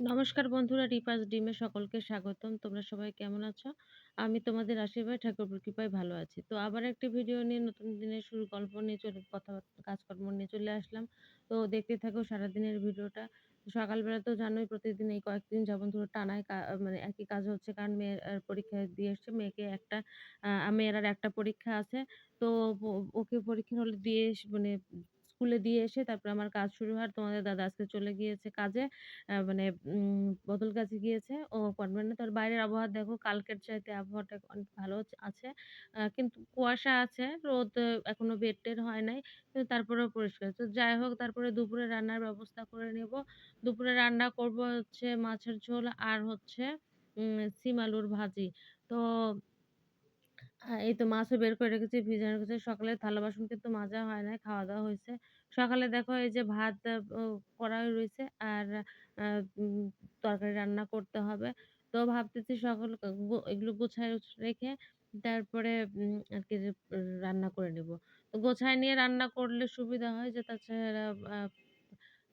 নমস্কার বন্ধুরা, রিপাস ডিমে সকলকে স্বাগতম। তোমরা সবাই কেমন আছো? আমি তোমাদের আশীর্বাদ ঠাকুরের কৃপায় ভালো আছি। তো আবার একটি ভিডিও নিয়ে নতুন দিনের শুরু, গল্প নিয়ে চলে কথাবার্তা কাজকর্ম নিয়ে চলে আসলাম। তো দেখতে থাকো সারাদিনের ভিডিওটা। সকালবেলা তো জানোই প্রতিদিন এই কয়েকদিন যাবত ধরে টানায় মানে একই কাজ হচ্ছে, কারণ মেয়ের পরীক্ষা দিয়ে এসছে। মেয়েকে একটা মেয়ের আর একটা পরীক্ষা আছে। তো ওকে পরীক্ষা হলে দিয়ে মানে স্কুলে দিয়ে এসে তারপর আমার কাজ শুরু হয়। তোমাদের দাদা আজকে চলে গিয়েছে কাজে। মানে বদল কাজে গিয়েছে। ও না। তোর বাইরের আবহাওয়া দেখো, কালকের চাইতে আবহাওয়াটা অনেক ভালো আছে। কিন্তু কুয়াশা আছে। রোদ এখনও বের-টের হয় নাই। কিন্তু তারপরেও পরিষ্কার। তো যাই হোক, তারপরে দুপুরে রান্নার ব্যবস্থা করে নেব। দুপুরে রান্না করব হচ্ছে মাছের ঝোল আর হচ্ছে সিম আলুর ভাজি। তো এই তো মাছও বের করে রেখেছি, ভিজানো রেখেছি। সকালে থালা বাসন কিন্তু মাজা হয় নাই, খাওয়া-দাওয়া হইছে। সকালে দেখো এই যে ভাত ও করাই রইছে আর তরকারি রান্না করতে হবে। তো ভাবতেছি সকল এগুলো গুছায় রেখে তারপরে উম আরকি যে রান্না করে নিব। তো গোছায় নিয়ে রান্না করলে সুবিধা হয় যে তাছাড়া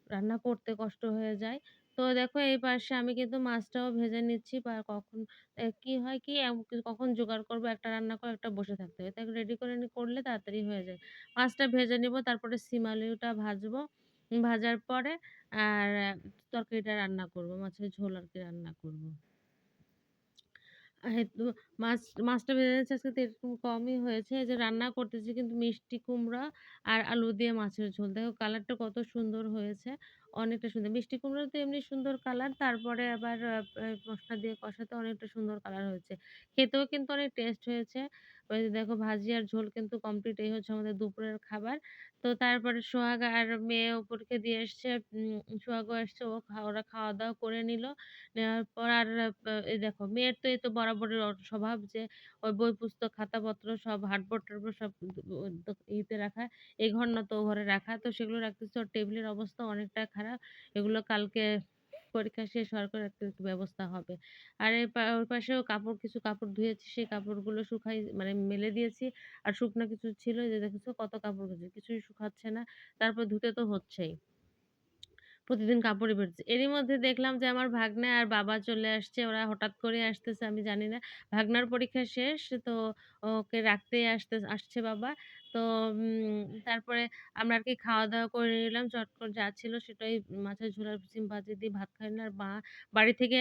রান্না করতে কষ্ট হয়ে যায়। তো দেখো এই পাশে আমি কিন্তু মাছটাও ভেজে নিচ্ছি বা কখন কি হয় কি কখন জোগাড় করব, একটা রান্না করে একটা বসে থাকতে হয়। তাই রেডি করে করলে তাড়াতাড়ি হয়ে যায়। মাছটা ভেজে নিব, তারপরে সিম আলুটা ভাজবো। ভাজার পরে আর তরকারিটা রান্না করব। মাছের ঝোল আর কি রান্না করব। মাছ, মাছটা ভেজে নিচ্ছি, আজকে তেল একটু কমই হয়েছে। যে রান্না করতেছি কিন্তু মিষ্টি কুমড়া আর আলু দিয়ে মাছের ঝোল। দেখো কালারটা কত সুন্দর হয়েছে। অনেকটা সুন্দর। মিষ্টি কুমড়া তো এমনি সুন্দর কালার। তারপরে আবার আ মসলা দিয়ে কষাতে অনেকটা সুন্দর কালার হয়েছে। খেতেও কিন্তু অনেক টেস্ট হয়েছে। ওই দেখো ভাজি আর ঝোল কিন্তু কমপ্লিট। এই হচ্ছে আমাদের দুপুরের খাবার। তো তারপরে সোহাগ আর মেয়ে উপরকে দিয়ে এসছে। সোহাগও আসছে। ও ওরা খাওয়া-দাওয়া করে নিল। নেওয়ার পর আর এই দেখো মেয়ের তো এই তো বরাবরের স্বভাব যে ওই বই পুস্তক, খাতাপত্র সব হাটবোর্ড-টাটবোর্ড সব ইতে রাখা। এ ঘর না তো ঘরে রাখা। তো সেগুলো রাখতেছে। ওর টেবিলের অবস্থা অনেকটা খারাপ। এগুলো কালকে পরীক্ষা শেষ হওয়ার পর একটা ব্যবস্থা হবে। আর ওর পাশেও কাপড়, কিছু কাপড় ধুয়েছি। সেই কাপড়গুলো শুকাই মানে মেলে দিয়েছি। আর শুকনা কিছু ছিল যে দেখেছ, কত কাপড় কেচেছি। কিছুই শুকাচ্ছে না। তারপর ধুতে তো হচ্ছেই। প্রতিদিন কাপড়ই পরছি। এরই মধ্যে দেখলাম যে আমার ভাগ্নে আর বাবা চলে আসছে। ওরা হঠাৎ করে আসতেছে, আমি জানি না। ভাগনার পরীক্ষা শেষ। তো ওকে রাখতেই আসতে, আসছে বাবা। তো তারপরে আমরা আর কি খাওয়া-দাওয়া করে নিলাম। চট করে যা ছিল সেটাই মাছের ঝোল আর সিম ভাজি দিয়ে ভাত খাই নিলাম। আর মা বাড়ি থেকে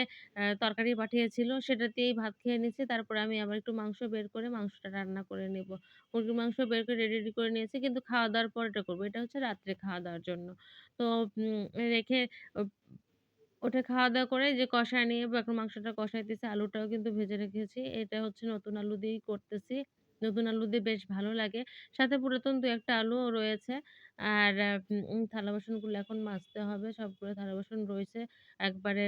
তরকারি পাঠিয়েছিল সেটা দিয়েই ভাত খেয়ে নিয়েছি। তারপরে আমি আবার একটু মাংস বের করে মাংসটা রান্না করে নেব। মুরগির মাংস বের করে রেডি, করে নিয়েছি। কিন্তু খাওয়া-দাওয়ার পর এটা করব এটা হচ্ছে রাত্রে খাওয়া-দাওয়ার জন্য। তো রেখে ওটা খাওয়া-দাওয়া করে যে কষায় নিয়ে এখন মাংসটা কষাইতেছি। আলুটাও কিন্তু ভেজে রেখেছি। এটা হচ্ছে নতুন আলু দিয়েই করতেছি। নতুন আলু দিয়ে বেশ ভালো লাগে। সাথে পুরাতন দু একটা আলুও রয়েছে। আর থালা-বাসনগুলো এখন মাজতে হবে। সবগুলো থালা-বাসন রয়েছে। একবারে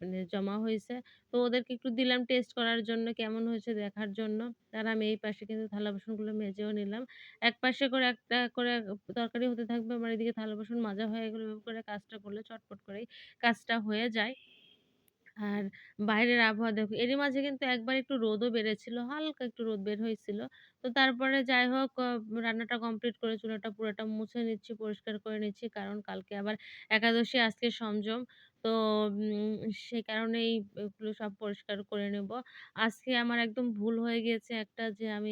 মানে জমা হয়েছে তো ওদেরকে একটু দিলাম টেস্ট করার জন্য, কেমন হয়েছে দেখার জন্য। আর আমি এই পাশে কিন্তু থালা-বাসনগুলো মেজেও নিলাম। এক পাশে করে একটা, করে তরকারি হতে থাকবে। আমার এদিকে থালা-বাসন মাজা হয়ে গেলে করে কাজটা করলে চটপট করেই কাজটা হয়ে যায়। আর বাইরের আবহাওয়া দেখো এরই মাঝে কিন্তু একবার একটু রোদও বেড়েছিল। হালকা একটু রোদ বের হয়েছিল। তো তারপরে যাই হোক রান্নাটা কমপ্লিট করে চুলাটা পুরোটা মুছে নিচ্ছি, পরিষ্কার করে নিচ্ছি। কারণ কালকে আবার একাদশী আজকে সংযম। তো সেই কারণেই এগুলো সব পরিষ্কার করে নেব। আজকে আমার একদম ভুল হয়ে গিয়েছে একটা যে আমি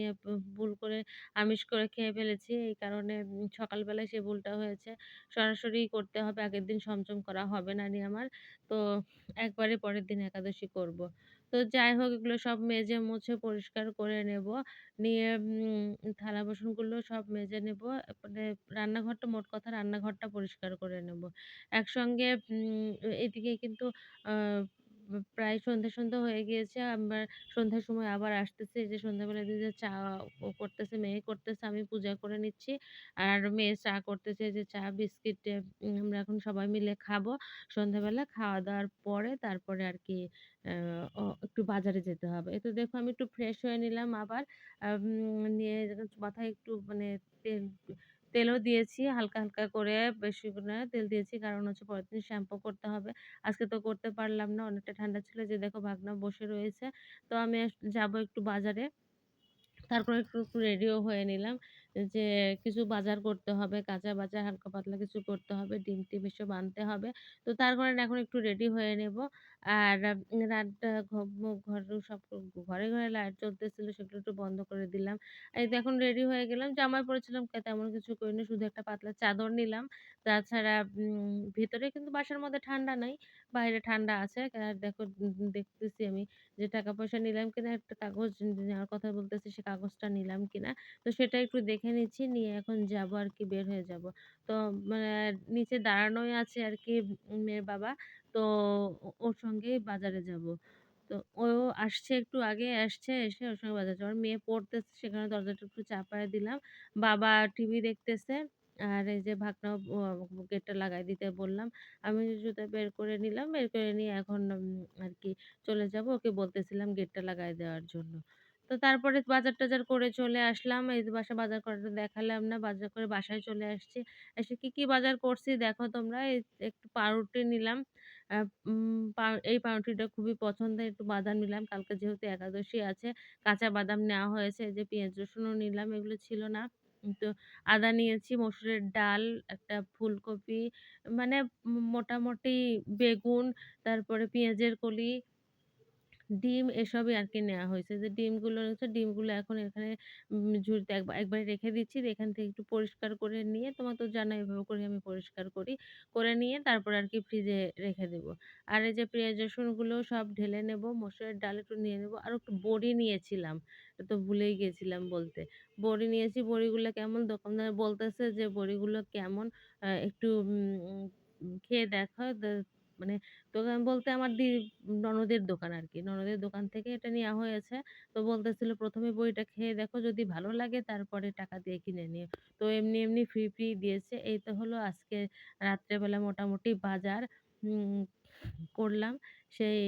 ভুল করে আমিষ করে খেয়ে ফেলেছি। এই কারণে সকালবেলায় সেই ভুলটা হয়েছে। সরাসরি করতে হবে। আগের দিন সংযম করা হবে না নি আমার। তো, একবারে পরের দিন একাদশী করব। তো যাই হোক, এগুলো সব মেজে মুছে পরিষ্কার করে নেব। নিয়ে, উম থালা-বাসনগুলো সব মেজে নেব। মানে রান্নাঘরটা, মোট কথা রান্নাঘরটা পরিষ্কার করে নেব। একসঙ্গে এদিকে কিন্তু প্রায় সন্ধ্যা, সন্ধ্যা হয়ে গিয়েছে। আমার সন্ধ্যার সময় আবার আসতেছে। যে সন্ধ্যাবেলা এদিকে চা ও করতেছে, মেয়ে করতেছে, আমি পূজা করে নিচ্ছি। আর মেয়ে চা করতেছে। যে চা বিস্কিট আমরা এখন সবাই মিলে খাব। সন্ধ্যাবেলা খাওয়া-দাওয়ার পরে তারপরে আর কি একটু বাজারে যেতে হবে। এই তো দেখো আমি একটু ফ্রেশ হয়ে নিলাম আবার। নিয়ে মাথায় একটু মানে তেল তেলও দিয়েছি হালকা, হালকা করে বেশি না তেল দিয়েছি। কারণ হচ্ছে পরের দিন শ্যাম্পু করতে হবে। আজকে তো করতে পারলাম না। অনেকটা ঠান্ডা ছিল। যে দেখো ভাগনা বসে রয়েছে। তো আমি যাব একটু বাজারে। তারপরে একটু, একটু রেডিও হয়ে নিলাম। যে কিছু বাজার করতে হবে, কাঁচা বাজার হালকা পাতলা কিছু করতে হবে। ডিম-টিম এসব আনতে হবে। তো তার কারণে এখন একটু রেডি হয়ে নেব। আর ঘুম ঘরেও সব ঘরে, ঘরে লাইট জ্বলতেছিল সেগুলো একটু বন্ধ করে দিলাম। এই তো এখন রেডি হয়ে গেলাম। জামাই পড়েছিলাম কে তেমন কিছু করিনি। শুধু একটা পাতলা চাদর নিলাম। তাছাড়া ভেতরে কিন্তু বাসার মধ্যে ঠান্ডা নাই। বাইরে ঠান্ডা আছে। আর দেখো দেখতেছি আমি যে টাকা-পয়সা নিলাম কিনা একটা কাগজ নেওয়ার কথা বলতেছি সে কাগজটা নিলাম কিনা। তো সেটা একটু দেখে নিচ্ছি। নিয়ে এখন যাব আর কি বের হয়ে যাব। তো মানে নিচে দাঁড়ানোই আছে আর কি মেয়ের বাবা। তো ওর সঙ্গেই বাজারে যাব তো ও আসছে একটু আগে আসছে, এসে ওর সঙ্গে বাজারে যাব। আর মেয়ে পড়তেছে সেখানে দরজাটা একটু চাপায় দিলাম। বাবা টিভি দেখতেছে। আর এই যে ভাগনাও ও গেটটা লাগায় দিতে বললাম। আমি জুতা বের করে নিলাম। বের করে নিয়ে এখন আর কি চলে যাব। ওকে বলতেছিলাম গেটটা লাগায় দেওয়ার জন্য। তো তারপরে বাজার-টাজার করে চলে আসলাম। এই যে বাসায় বাজার করাটা দেখালাম না। বাজার করে বাসায় চলে আসছি। এসে কি, কি বাজার করছি দেখো তোমরা। এই একটু পাউরুটি নিলাম। এই পাউরুটিটা খুবই পছন্দের। একটু বাদাম নিলাম। কালকে যেহেতু একাদশী আছে, কাঁচা বাদাম নেওয়া হয়েছে। যে পেঁয়াজ রসুনও নিলাম। এগুলো ছিল না। তো আদা নিয়েছি, মসুরের ডাল, একটা ফুলকপি মানে মোটামুটি বেগুন, তারপরে পেঁয়াজের কলি ডিম এসবই আর কি নেওয়া হয়েছে। যে ডিমগুলো রয়েছে, ডিমগুলো এখন এখানে ঝুড়িতে একবা একবারে রেখে দিচ্ছি। এখান থেকে একটু পরিষ্কার করে নিয়ে তোমার তো জানোই এভাবে করে আমি পরিষ্কার করি। করে নিয়ে তারপর আর কি ফ্রিজে রেখে দেব। আর এই যে পেঁয়াজ রসুনগুলো সব ঢেলে নেব, মসুরের ডাল একটু নিয়ে নেব। আর একটু বড়ি নিয়েছিলাম। তো ভুলেই গেছিলাম বলতে। বড়ি নিয়েছি, বড়িগুলো কেমন দোকানদার বলতেছে যে বড়িগুলো কেমন একটু খেয়ে দেখো। মানে দোকান বলতে আমার দি ননদের দোকান আরকি। ননদের দোকান থেকে এটা নেওয়া হয়েছে। তো বলতেছিল ১ম এ বড়িটা খেয়ে দেখো যদি ভালো লাগে তারপরে টাকা দিয়ে কিনে নিও। তো এমনি, এমনি ফ্রি, ফ্রি দিয়েছে। এই তো হলো আজকে রাত্রে বেলা মোটামুটি বাজার করলাম। সেই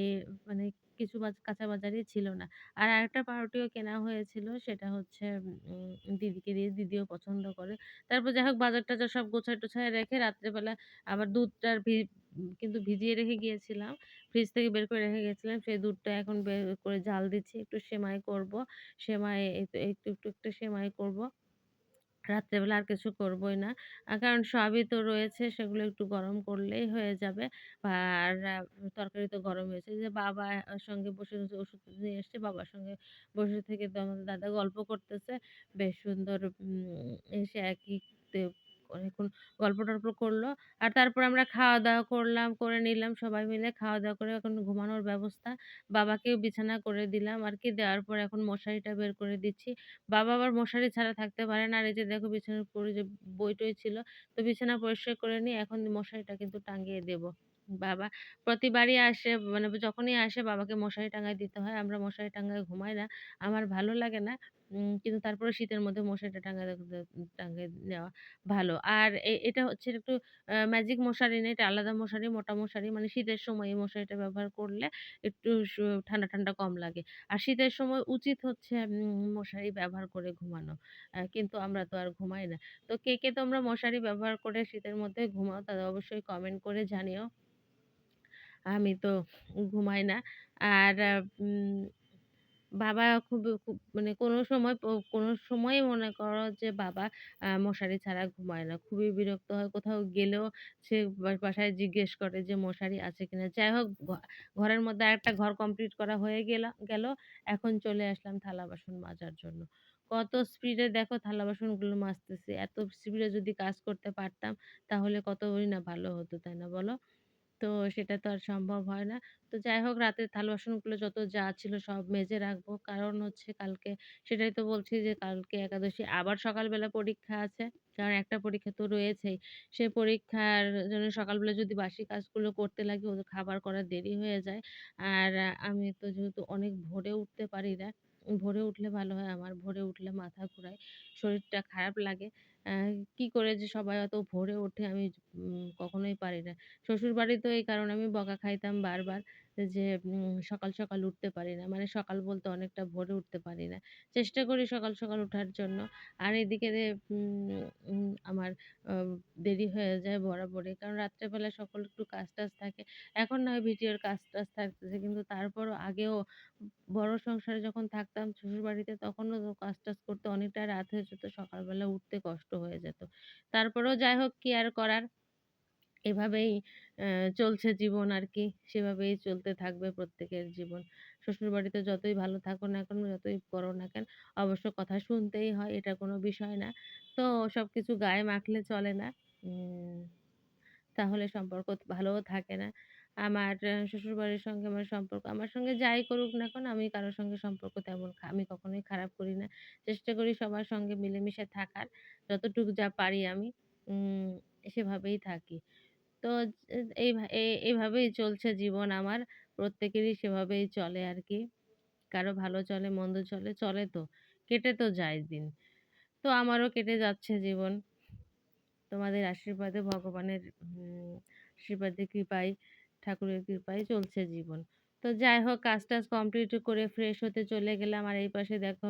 মানে কিছু কাঁচা বাজারই ছিল না। আর আরেকটা পাউরুটিও কেনা হয়েছিল সেটা হচ্ছে দিদিকে দিয়ে দিদিও পছন্দ করে। তারপর যাই হোক বাজার-টাজার সব গোছায়-টোছায় রেখে রাত্রেবেলা আবার দুধটার কিন্তু ভিজিয়ে রেখে গিয়েছিলাম। ফ্রিজ থেকে বের করে রেখে গিয়েছিলাম সেই দুধটা এখন বের করে জাল দিচ্ছি। একটু সেমাই করব। সেমাই একটু, একটু, একটু সেমাই করব। রাত্রেবেলা আর কিছু করবই না। কারণ সবই তো রয়েছে সেগুলো একটু গরম করলেই হয়ে যাবে। আর তরকারি তো গরম হয়েছে। যে বাবা সঙ্গে বসে, ওষুধ নিয়ে এসছে। বাবার সঙ্গে বসে থেকে তো আমাদের দাদা গল্প করতেছে। বেশ সুন্দর এসে একই অনেকক্ষণ গল্প-টল্প করল আর তারপর আমরা খাওয়া-দাওয়া করলাম, করে নিলাম সবাই মিলে। খাওয়া-দাওয়া করে এখন ঘুমানোর ব্যবস্থা। বাবাকেও বিছানা করে দিলাম আর কি দেওয়ার পর এখন মশারিটা বের করে দিচ্ছি। বাবা আবার মশারি ছাড়া থাকতে পারে না। আর এই যে দেখো বিছানার উপরে যে বই-টই ছিল। তো বিছানা পরিষ্কার করে নিয়ে এখন মশারিটা কিন্তু টাঙিয়ে দেব। বাবা প্রতিবারই আসে মানে যখনই আসে বাবাকে মশারি টাঙায় দিতে হয়। আমরা মশারি টাঙায় ঘুমাই না। আমার ভালো লাগে না। কিন্তু তারপরেও শীতের মধ্যে মশারিটা টাঙায় টাঙিয়ে নেওয়া ভালো। আর এটা হচ্ছে একটু ম্যাজিক মশারি না, এটা আলাদা মশারি, মোটা মশারি। মানে শীতের সময় এই মশারিটা ব্যবহার করলে একটু ঠান্ডা, ঠান্ডা কম লাগে। আর শীতের সময় উচিত হচ্ছে মশারি ব্যবহার করে ঘুমানো। কিন্তু আমরা তো আর ঘুমাই না। তো কে, কে তোমরা মশারি ব্যবহার করে শীতের মধ্যে ঘুমাও তারা অবশ্যই কমেন্ট করে জানিও। আমি তো ঘুমাই না। আর বাবা খুব, খুব মানে কোনো সময় কোনো সময়ই মনে করো যে বাবা মশারি ছাড়া ঘুমায় না। খুবই বিরক্ত হয়। কোথাও গেলেও সে বাসায় জিজ্ঞেস করে যে মশারি আছে কিনা? যাই হোক ঘরের মধ্যে আরেকটা ঘর কমপ্লিট করা হয়ে গেলা গেল। এখন চলে আসলাম থালা-বাসন মাজার জন্য। কত স্পিডে দেখো থালা-বাসনগুলো মাজতেছি। এত স্পিডে যদি কাজ করতে পারতাম তাহলে কতই না ভালো হতো, তাই না বলো? তো সেটা তো আর সম্ভব হয় না। তো যাই হোক রাতের থালা-বাসনগুলো যত যা ছিল সব মেজে রাখব। কারণ হচ্ছে কালকে সেটাই তো বলছি যে, কালকে একাদশী আবার সকালবেলা পরীক্ষা আছে। কারণ একটা পরীক্ষা তো রয়েছেই। সে পরীক্ষার জন্য সকালবেলা যদি বাসি কাজগুলো করতে লাগি, ওদের খাবার করার দেরি হয়ে যায়। আর আমি তো যেহেতু অনেক ভোরে উঠতে পারি না। ভোরে উঠলে ভালো হয় আমার। ভোরে উঠলে মাথা ঘোরায়, শরীরটা খারাপ লাগে। কি করে যে সবাই অত ভোরে ওঠে আমি কখনোই পারি না। শ্বশুরবাড়িতেও এই কারণে আমি বকা খাইতাম বারবার যে সকাল, সকাল উঠতে পারি না। মানে সকাল বলতে অনেকটা ভোরে উঠতে পারি না। চেষ্টা করি সকাল, সকাল ওঠার জন্য। আর এদিকে আমার দেরি হয়ে যায় বরাবরই। কারণ রাত্রে বেলা সকল একটু কাজ-টাজ থাকে। এখন না হয় ভিডিওর কাজ-টাজ থাকতেছে কিন্তু তারপরও আগেও বড় সংসারে যখন থাকতাম শ্বশুরবাড়িতে তখনও কাজ-টাজ করতে অনেকটা রাত হয়ে যেত। সকালবেলা উঠতে কষ্ট হয়ে যেত। তারপরেও যাই হোক কি আর করার? এভাবেই চলছে জীবন আরকি। সেভাবেই চলতে থাকবে প্রত্যেকের জীবন। শ্বশুরবাড়িতে যতই ভালো থাকো না কেন, যতই করো না কেন, অবশ্য কথা শুনতেই হয়। এটা কোনো বিষয় না। তো সবকিছু গায়ে মাখলে চলে না। তাহলে সম্পর্ক ভালোও থাকে না। আমার শ্বশুরবাড়ির সঙ্গে আমার সম্পর্ক আমার সঙ্গে যাই করুক না কেন আমি কারও সঙ্গে সম্পর্ক তেমন আমি কখনোই খারাপ করি না। চেষ্টা করি সবার সঙ্গে মিলেমিশে থাকার। যতটুকু যা পারি আমি উম সেভাবেই থাকি। তো এই ভা এ এভাবেই চলছে জীবন আমার। প্রত্যেকেরই সেভাবেই চলে আর কি কারও ভালো চলে, মন্দ চলে, চলে তো। কেটে তো যায় দিন। তো আমারও কেটে যাচ্ছে জীবন। তোমাদের আশীর্বাদে ভগবানের উম আশীর্বাদে কৃপায়, ঠাকুরের কৃপায় চলছে জীবন। তো যাই হোক কাজ-টাজ কমপ্লিট করে ফ্রেশ হতে চলে গেলাম। আর এই পাশে দেখো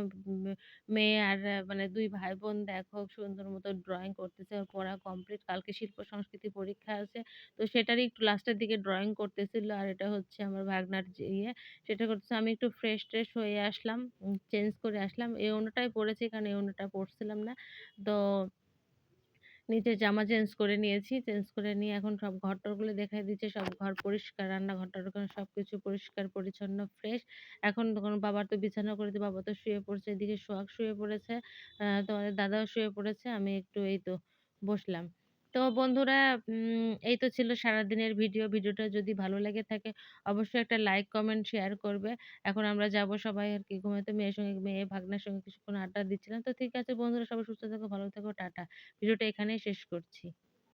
মেয়ে আর মানে দুই ভাই-বোন দেখো সুন্দর মতো ড্রইং করতেছে। পড়া কমপ্লিট। কালকে শিল্প সংস্কৃতি পরীক্ষা আছে। তো সেটারই একটু লাস্টের দিকে ড্রইং করতেছিল। আর এটা হচ্ছে আমার ভাগনার ইয়ে, সেটা করতেছে। আমি একটু ফ্রেশ-ট্রেশ হয়ে আসলাম। চেঞ্জ করে আসলাম। এই ওড়নাটাই পড়েছি কারণ এই ওড়নাটা পড়ছিলাম না। তো নিচের জামা চেঞ্জ করে নিয়েছি। চেঞ্জ করে নিয়ে এখন সব ঘর-টরগুলো দেখাই দিচ্ছে সব ঘর পরিষ্কার, রান্নাঘর-টার ওখানে সবকিছু পরিষ্কার পরিচ্ছন্ন ফ্রেশ। এখন বাবার তো বিছানা করে বাবা তো শুয়ে পড়ছে। এদিকে সোহাগ শুয়ে পড়েছে। তোমাদের দাদাও শুয়ে পড়েছে। আমি একটু এই তো বসলাম। তো বন্ধুরা এই তো ছিল সারাদিনের ভিডিও। ভিডিওটা যদি ভালো লেগে থাকে অবশ্যই একটা লাইক, কমেন্ট, শেয়ার করবে। এখন আমরা যাব সবাই আর কি ঘুমাতে। মেয়ের সঙ্গে মেয়ে ভাগ্নার সঙ্গে কিছুক্ষণ আড্ডা দিচ্ছিলাম। তো ঠিক আছে বন্ধুরা সবাই সুস্থ থাকো ভালো থেকো। টাটা। ভিডিওটা এখানেই শেষ করছি।